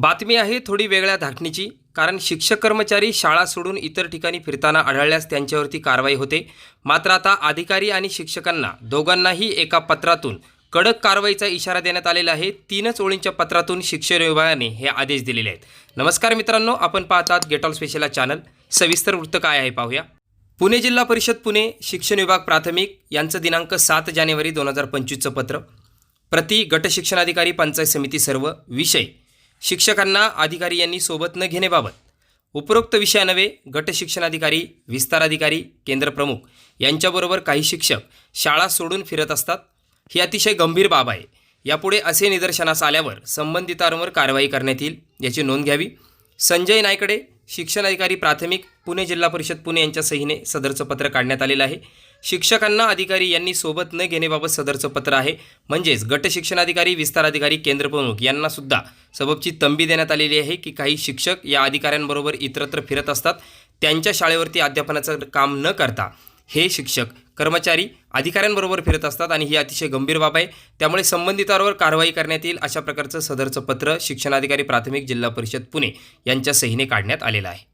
बातमी आहे थोडी वेगळ्या धाटणीची कारण शिक्षक कर्मचारी शाळा सोडून इतर ठिकाणी फिरताना आढळल्यास त्यांच्यावरती कारवाई होते. मात्र आता अधिकारी आणि शिक्षकांना दोघांनाही एका पत्रातून कडक कारवाईचा इशारा देण्यात आलेला आहे. तीनच ओळींच्या पत्रातून शिक्षण विभागाने हे आदेश दिलेले आहेत. नमस्कार मित्रांनो आपण पाहतात गेट ऑल स्पेशल चॅनल सविस्तर वृत्त काय आहे पाहूया. पुणे जिल्हा परिषद पुणे शिक्षण विभाग प्राथमिक यांचं दिनांक सात जानेवारी दोन हजार पंचवीसचं पत्र. प्रति गटशिक्षणाधिकारी पंचायत समिती सर्व. विषय शिक्षकांना अधिकारी यांनी सोबत न घेण्याबाबत. उपरोक्त विषयानवे गट शिक्षणाधिकारी विस्तार अधिकारी केंद्र प्रमुख यांच्याबरोबर काही शिक्षक शाळा सोडून फिरत असतात. ही अतिशय गंभीर बाब आहे. यापुढे असे निदर्शनास आल्यावर संबंधितांवर कारवाई करण्यात येईल याची नोंद घ्यावी. संजय नायकडे शिक्षण अधिकारी प्राथमिक पुणे जिल्हा परिषद पुणे यांच्या सहीने सदरचं पत्र काढण्यात आलेलं आहे. शिक्षकांना अधिकारी यांनी सोबत न घेण्याबाबत सदरचं पत्र आहे. म्हणजेच गट शिक्षणाधिकारी विस्तार अधिकारी केंद्र प्रमुख सबबची तंबी देण्यात आलेली आहे की काही शिक्षक या अधिकाऱ्यांबरोबर इतरत्र फिरत असतात. त्यांच्या शाळेवरती अध्यापनाचं काम न करता हे शिक्षक कर्मचारी अधिकाऱ्यांबरोबर फिरत असतात आणि ही अतिशय गंभीर बाब आहे. त्यामुळे संबंधितांवर कारवाई करण्यात येईल अशा प्रकारचं सदरचं पत्र शिक्षणाधिकारी प्राथमिक जिल्हा परिषद पुणे यांच्या सहीने काढण्यात आलेलं आहे.